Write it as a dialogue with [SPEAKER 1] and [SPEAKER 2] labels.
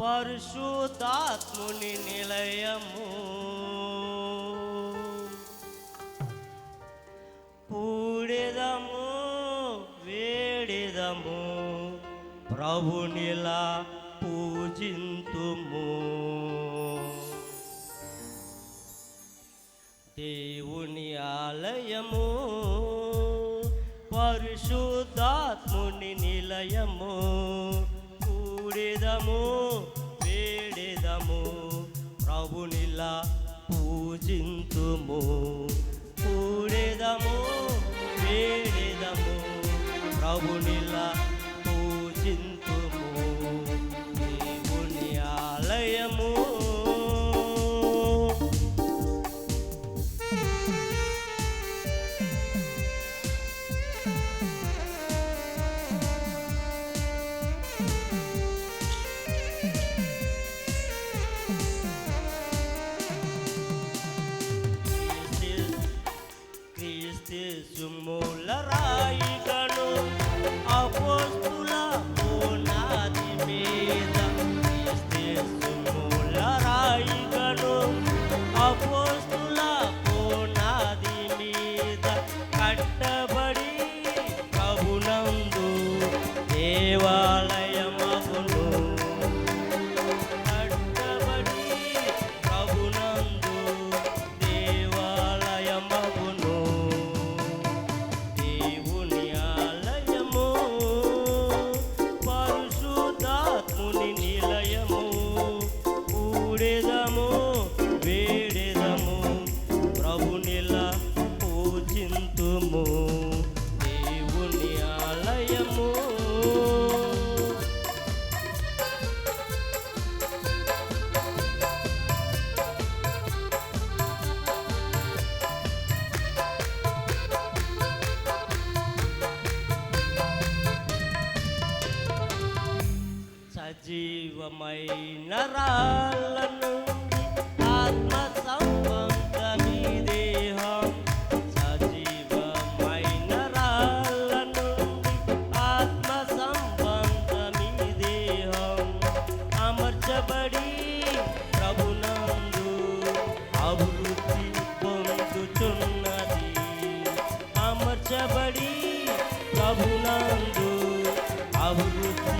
[SPEAKER 1] పరిశుద్ధాత్ముని నిలయము. పూడిదము వేడిదము ప్రభునిలా పూజింతుము. దేవుని ఆలయము పరిశుద్ధాత్ముని నిలయము. కూడెదము వేడెదము ప్రభునిలా పూజింతుము. కూడెదము వేడెదము ప్రభునిలా పూజింతుము. దేవుని ఆలయము సజీవమైన రాళ్ళ నుండి ఆత్మ సంబంధమీ దేహం సజీవమైన రాళ్ళ నుండి ఆత్మ సంబంధమీ దేహం అమర్చబడి ప్రభునందు అభివృద్ధి పొందుచున్నది. అమర్చబడి ప్రభునందు అభివృద్ధి